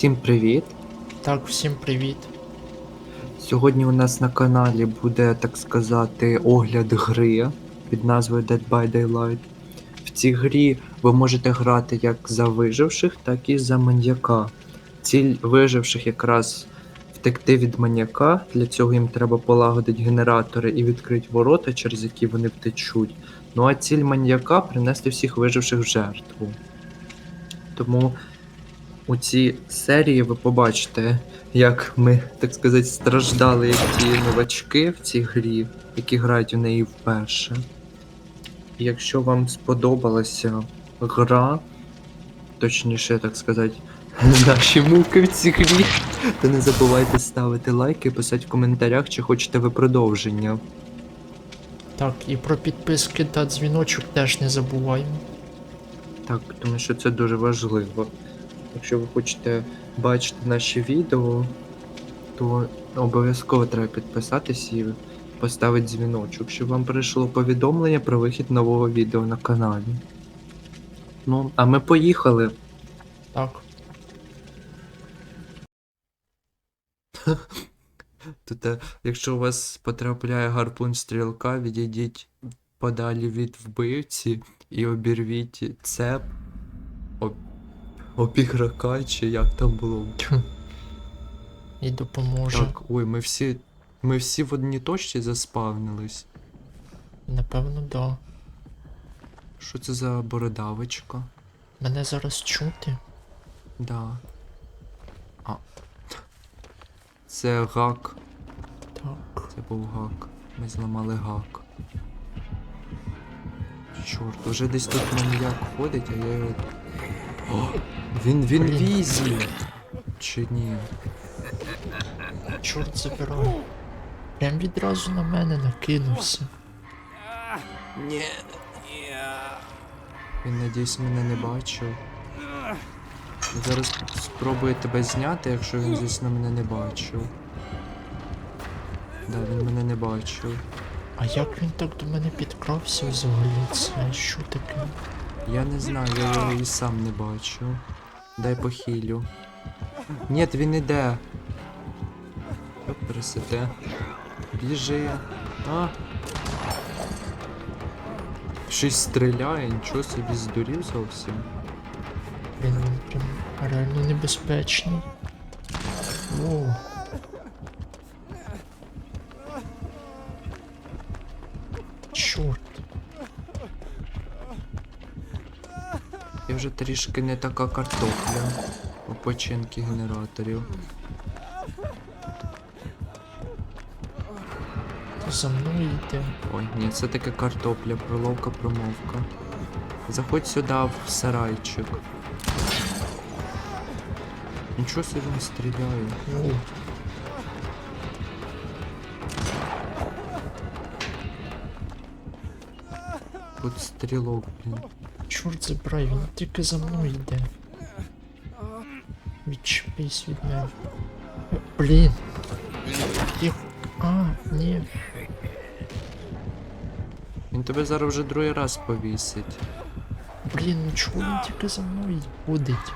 Всім привіт! Так, всім привіт. Сьогодні у нас на каналі буде, так сказати, огляд гри під назвою Dead by Daylight. В цій грі ви можете грати як за виживших, так і за маньяка. Ціль виживших якраз втекти від маньяка. Для цього їм треба полагодити генератори і відкрити ворота, через які вони втечуть. Ну а ціль маньяка принести всіх виживших в жертву. Тому у цій серії ви побачите, як ми, так сказати, страждали як ті новачки в цій грі, які грають у неї вперше. І якщо вам сподобалася гра, точніше, так сказати, наші муки в цій грі, то не забувайте ставити лайки, писати в коментарях, чи хочете ви продовження. Так, і про підписки та дзвіночок теж не забуваємо. Так, тому що це дуже важливо. Якщо ви хочете бачити наші відео, то обов'язково треба підписатись і поставити дзвіночок, щоб вам прийшло повідомлення про вихід нового відео на каналі. Ну, а ми поїхали. Так. Тут, е, якщо у вас потрапляє гарпун стрілка, відійдіть подалі від вбивці і обірвіть цеп. Обіграка, чи як там було. І допоможе. Так, ой, ми всі. Ми всі в одній точці заспавнились. Напевно, да. Що це за бородавочка? Мене зараз чути. Да. А. Це гак. Так. Це був гак. Ми зламали гак. Чорт, уже десь тут маньяк ходить, а я його. О, він він візі! Чи ні? Чорт забирай. Прям відразу на мене накинувся. Ні. Він надіюсь мене не бачив. Зараз спробую тебе зняти, якщо він, звісно, мене не бачив. Да, він мене не бачив. А як він так до мене підкрався взагалі? Це що таке? Я не знаю, я його і сам не бачив. Дай похилю. Ні, він іде. Пересете. Біжи. А. Щось стріляє, нічого собі здурів зовсім. Він, він прям реально небезпечний. Воу. Вже трішки не така картопля у починки генераторів. За мною йде. Ой, ні, це таке картопля, проловка, промовка. Заходь сюди в сарайчик. Нічого собі стріляє. Воу. Тут стрілок, блін. Чорт забирай, він тільки за мною йде. Відчепись від мене. Блін. Тихо. А, ні. Він тебе зараз вже другий раз повісить. Блін, ну чого він тільки за мною ходить?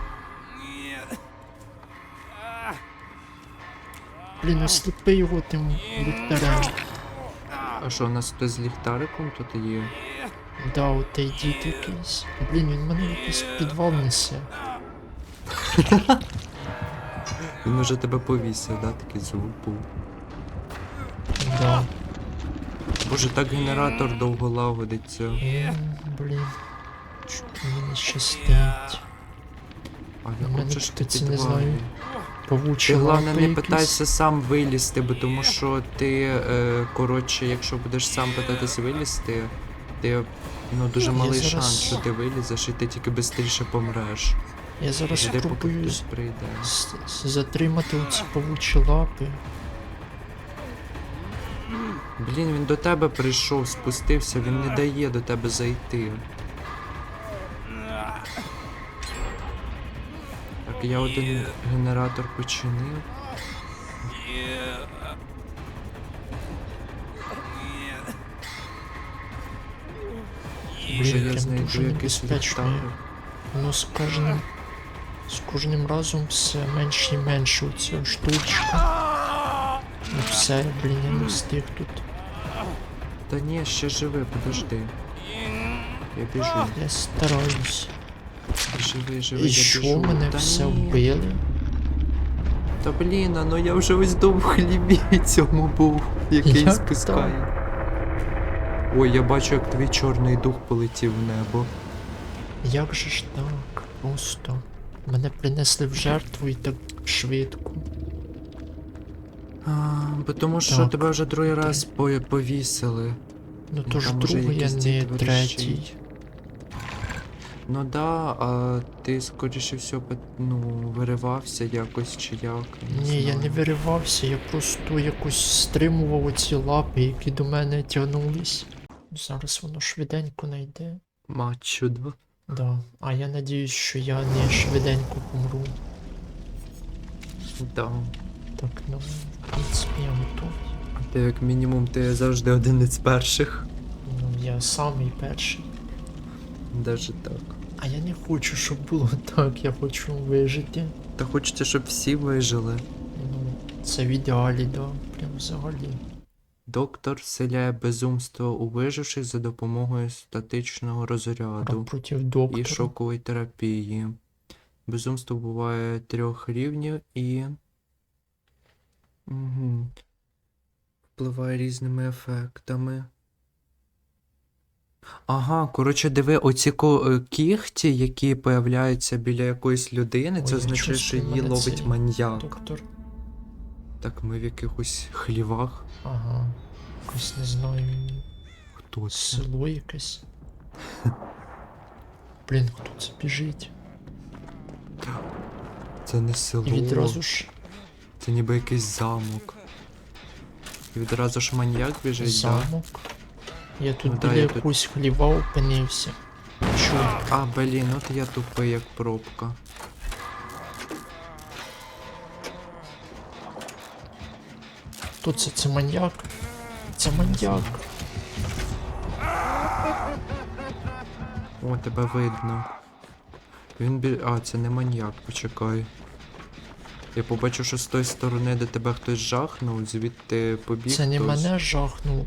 Блін, осліпи його тим ліхтарем. А що, у нас хтось з ліхтариком тут є? Да, отей дід якийсь. Блін, він мене якийсь підвал несе. Він уже тебе повісив, да, такий звук був. Да. Боже, так генератор довго лагодиться. М, Блін. Чого мені не щастить? А я мене хочу ж ти ці, не підвалі. знаю, Павучі Ти головне лапи не якісь. питайся сам вилізти, бо тому що ти, е, коротше, якщо будеш сам питатись вилізти, ти ну дуже Я малий зараз- шанс, що ти вилізеш і ти тільки швидше помреш. Я зараз Жди, поки спробую хтось прийде. з- з- затримати оці павучі лапи. Блін, він до тебе прийшов, спустився, він не дає до тебе зайти. Так, я один генератор починив. Блін, я знайду якийсь ліхтарик? Воно з кожним З кожним разом все менше і менше оця штучка. Ну все, блін, я не встиг тут. Та ні, ще живи, подожди. Я біжу. Я стараюсь. Живи, живи, І я що біжу. мене Та все ні. вбили? Та блін, а ну я вже ось до в хлібі цьому був, який Як спускає. Ой, я бачу, як твій чорний дух полетів в небо. Як же ж так? Просто. Мене принесли в жертву і так швидко. А, бо тому що Так. тебе вже другий раз по- повісили. Ну Ну, то ж там уже другий, а не третій. Ну да, а ти скоріше всього ну, виривався якось чи як. Ні, я не знаю. виривався, я просто якось стримував оці лапи, які до мене тягнулись. Зараз воно швиденько найде. Матчу два. Да. А я надіюсь, що я не швиденько помру. Да. Так, ну, в принципі, я готовий. Ти як мінімум ти завжди один із перших. Ну, я самий перший. Даже так. А я не хочу, щоб було так, я хочу вижити. Та хочеться, щоб всі вижили. Ну, це в ідеалі, да, прям взагалі. Доктор вселяє безумство у виживших за допомогою статичного розряду і шокової терапії. Безумство буває трьох рівнів і. Угу. Впливає різними ефектами. Ага, коротше, диви, оці е, кігті, які появляються біля якоїсь людини, це означає, що її ловить маньяк. Доктор. Так, ми в якихось хлівах. Ага. Якось не знаю. Хто це? Село якесь. Блін, хто це біжить? Це не село. І відразу ж Це ніби якийсь замок. І відразу ж маньяк біжить, да? Я тут Ну да, біля я тут- хліва опинився. Чорт. А, блін, от я тупий, як пробка. Хто це? Це маньяк? Це маньяк. О, тебе видно. Він бі... А, це не маньяк, почекай. Я побачив, що з тої сторони, де тебе хтось жахнув, звідти побіг. Це не хтось. мене жахнув.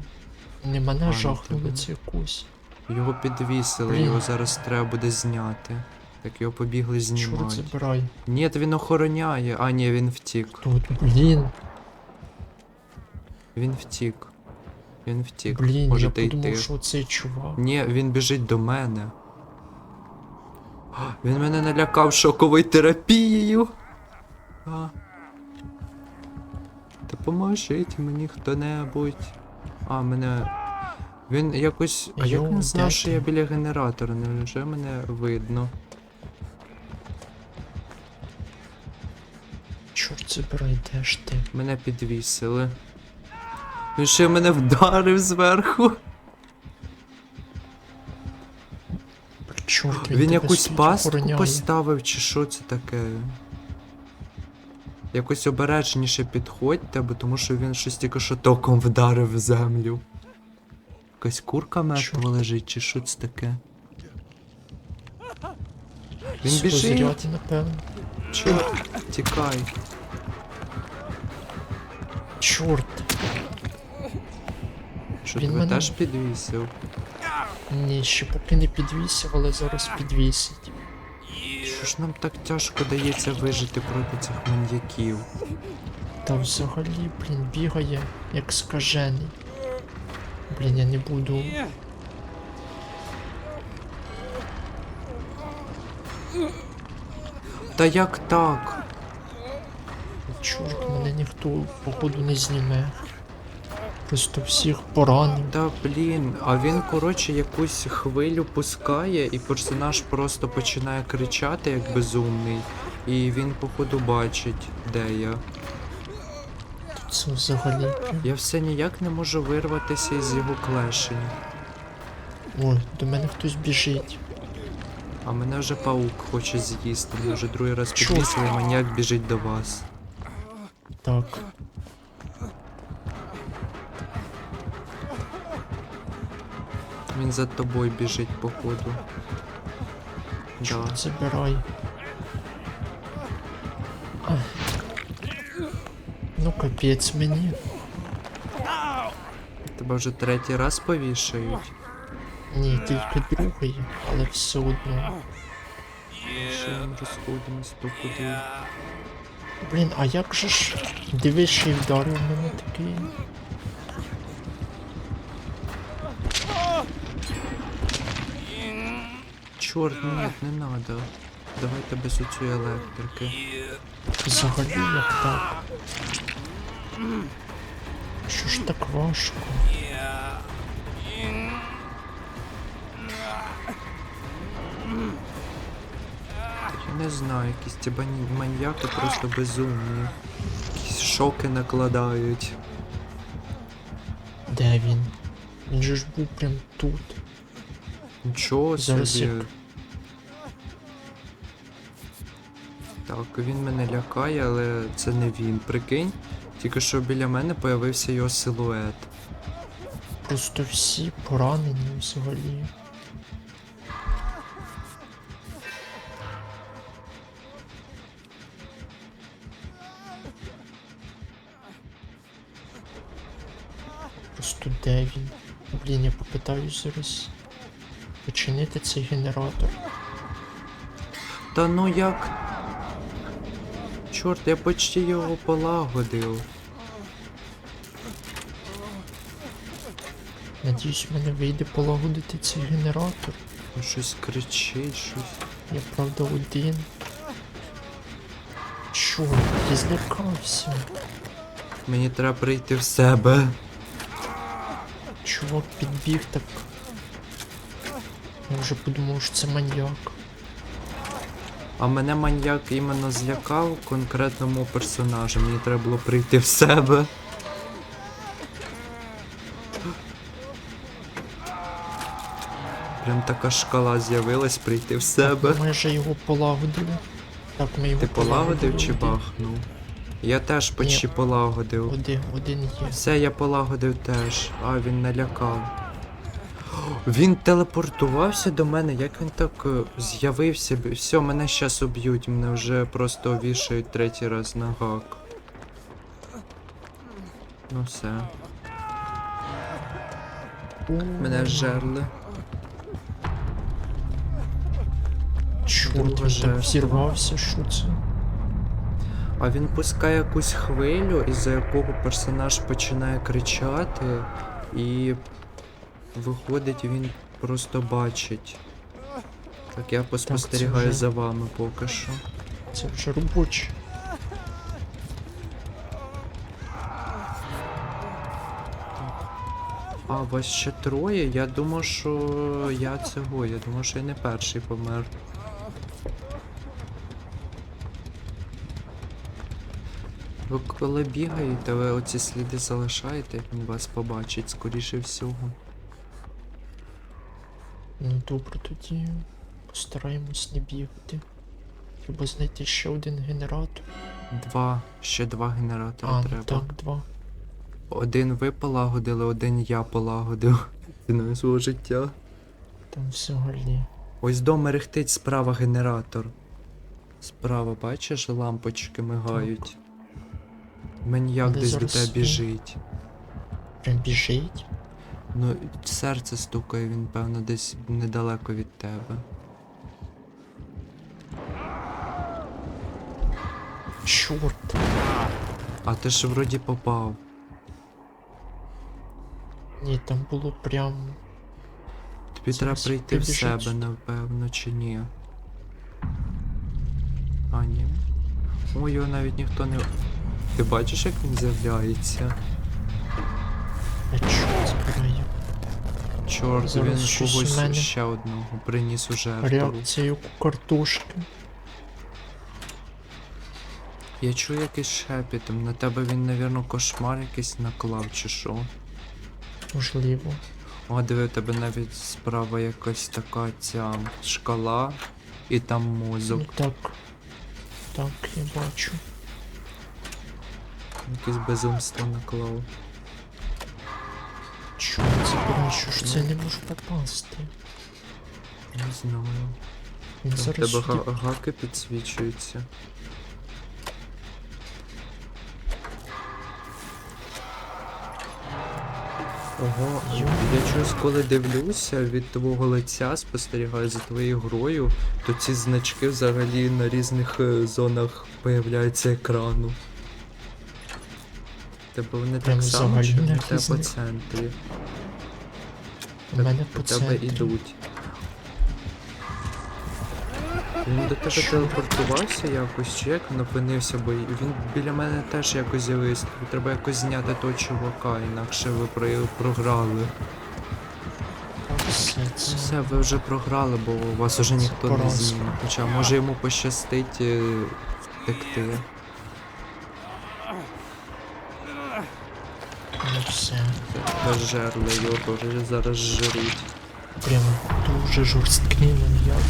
Не мене ну жахнули, це якусь. Його підвісили, Блін. його зараз треба буде зняти. Так його побігли Чорт знімати. забирай. Ні, він охороняє. А, ні, він втік. Тут, блін, Він втік. Він втік. блін, я Можете подумав, йти. що цей чувак. Ні, він біжить до мене. А, Він мене налякав шоковою терапією. А. Допоможіть мені хто-небудь. А, мене. Він якось. А як Йоу, він знав, що я біля генератора? Невже мене видно? Чорт забирай, де ж ти? Мене підвісили. Він ще мене вдарив зверху. Чорт, він, якусь пастку охороняє. поставив, чи що це таке? Якось обережніше підходьте, бо тому що він щось тільки що током вдарив в землю. Якась курка мертва лежить, чи що це таке? Він З біжить. напевно. Чорт, тікай. Чорт. Що Він тебе мене- теж підвісив? Ні, ще поки не підвісив, але зараз підвісить. Що ж нам так тяжко дається вижити проти цих маньяків? Та взагалі, блін, бігає, як скажений. Блін, я не буду. Та як так? Чорт, мене ніхто, походу, не зніме. Просто всіх поранив. Та блін, а він, коротше, якусь хвилю пускає, і персонаж просто починає кричати як безумний. І він, походу, бачить, де я. Тут це взагалі. Я все ніяк не можу вирватися із його клешень. Ой, до мене хтось біжить. А мене вже паук хоче з'їсти. Мене вже другий раз підвісили, маньяк біжить до вас. Так. Він за тобою біжить, походу. Чорт, да. забирай. Ну капець мені. Тебе вже третій раз повішають. Ні, тільки другий, але все одно. Ще розходимось походу. Блін, а як же ж дивиш і вдарив мене такий? Чорт, ні, не надо. Давайте без оцієї електрики. Взагалі як так? Що ж так важко? Я не знаю, якісь ці маньяки просто безумні. Якісь шоки накладають. Де він? Він же ж був прям тут. Нічого Зараз собі. Так, він мене лякає, але це не він. Прикинь. Тільки що біля мене появився його силует. Просто всі поранені взагалі. Просто де він? Блін, я попитаюсь зараз починити цей генератор. Та ну як. Чорт, я почти його полагодив. Надіюсь, в мене вийде полагодити цей генератор. Ну, Щось кричить, щось. Я правда один. Чорт, я злякався. Мені треба прийти в себе. Чувак підбіг так. Я вже подумав, що це маньяк. А мене маньяк іменно злякав конкретному персонажу. Мені треба було прийти в себе. Прям така шкала з'явилась прийти в себе. Ми вже його полагодили. Так, ми його Ти полагодив чи бахнув? Я теж почти полагодив. Один, один є. Все, я полагодив теж. А, він налякав. Він телепортувався до мене, як він так е, з'явився. Все, мене щас уб'ють, мене вже просто вішають третій раз на гак. Ну все. Мене жерли. Чорт, він так взірвався, що це? А він пускає якусь хвилю, із-за якого персонаж починає кричати, і виходить, він просто бачить. Так, я поспостерігаю вже- за вами поки що. Це вже робоче. А, вас ще троє? Я думав, що я цього, я думав, що я не перший помер. Ви коли бігаєте, ви оці сліди залишаєте, як він вас побачить, скоріше всього. Ну добре, тоді постараємось не бігати. Треба знайти ще один генератор. Два, ще два генератори А, ну треба. так, два. Один ви полагодили, один я полагодив. Ціною свого життя. Там взагалі. Ось до мерехтить справа генератор. Справа, бачиш, лампочки мигають. Маньяк Де десь до тебе біжить. Прям біжить. Ну, серце стукає, він, певно, десь недалеко від тебе. Чорт. А ти ж вроді попав. Ні, там було прям. Тобі треба прийти в себе, напевно, чи ні. А, ні. Ой, його навіть ніхто не. Ти бачиш, як він з'являється? А збираю. Чорт, Зараз він щось когось мене. ще одного приніс у жертву. Реакція як картошки. Я чую якийсь шепіт, там на тебе він, навірно, кошмар якийсь наклав, чи що. Можливо. О, диви, у тебе навіть справа якась така ця шкала, і там мозок. Ну так. Так, я бачу. Якесь безумство наклав. Я що ж це не можу попасти. Не знаю. Він Там зараз тебе сюди... гаки підсвічуються. Ого, я чогось коли дивлюся від твого лиця, спостерігаю за твоєю грою, то ці значки взагалі на різних е, зонах з'являються екрану. Тебе вони так само, взагалі що в тебе по зна- центрі. У мене по тебе центрі. ідуть. Він до тебе телепортувався якось, чи як він опинився, бо він біля мене теж якось з'явився. Треба якось зняти того чувака, інакше ви про- програли. Все це. все, ви вже програли, бо вас уже Це ніхто не зніме. Хоча може йому пощастить е, втекти. Все. Це його теж зараз жруть. Прям дуже жорсткий маньяк.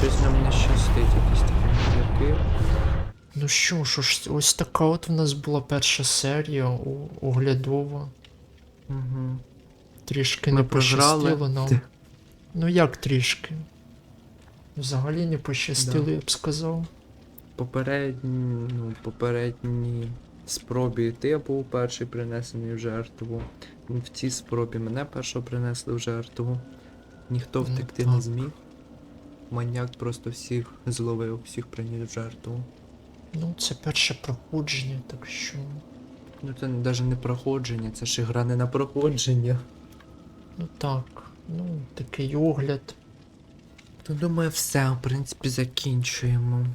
Щось нам не щастить, якісь такі маньяки. Ну що ж, ось- така от в нас була перша серія оглядова. Угу. Трішки Ми не програли. пощастило нам. Ти- Ну як трішки? Взагалі не пощастило, я б сказав. Попередні, ну, попередні спробі ти був перший принесений в жертву. В цій спробі мене першого принесли в жертву. Ніхто Ну, втекти не зміг. Маньяк просто всіх зловив, всіх приніс в жертву. Ну, це перше проходження, так що. Ну це навіть не проходження, це ж гра не на проходження. Ну так. Ну, такий огляд. То думаю, все, в принципі, закінчуємо.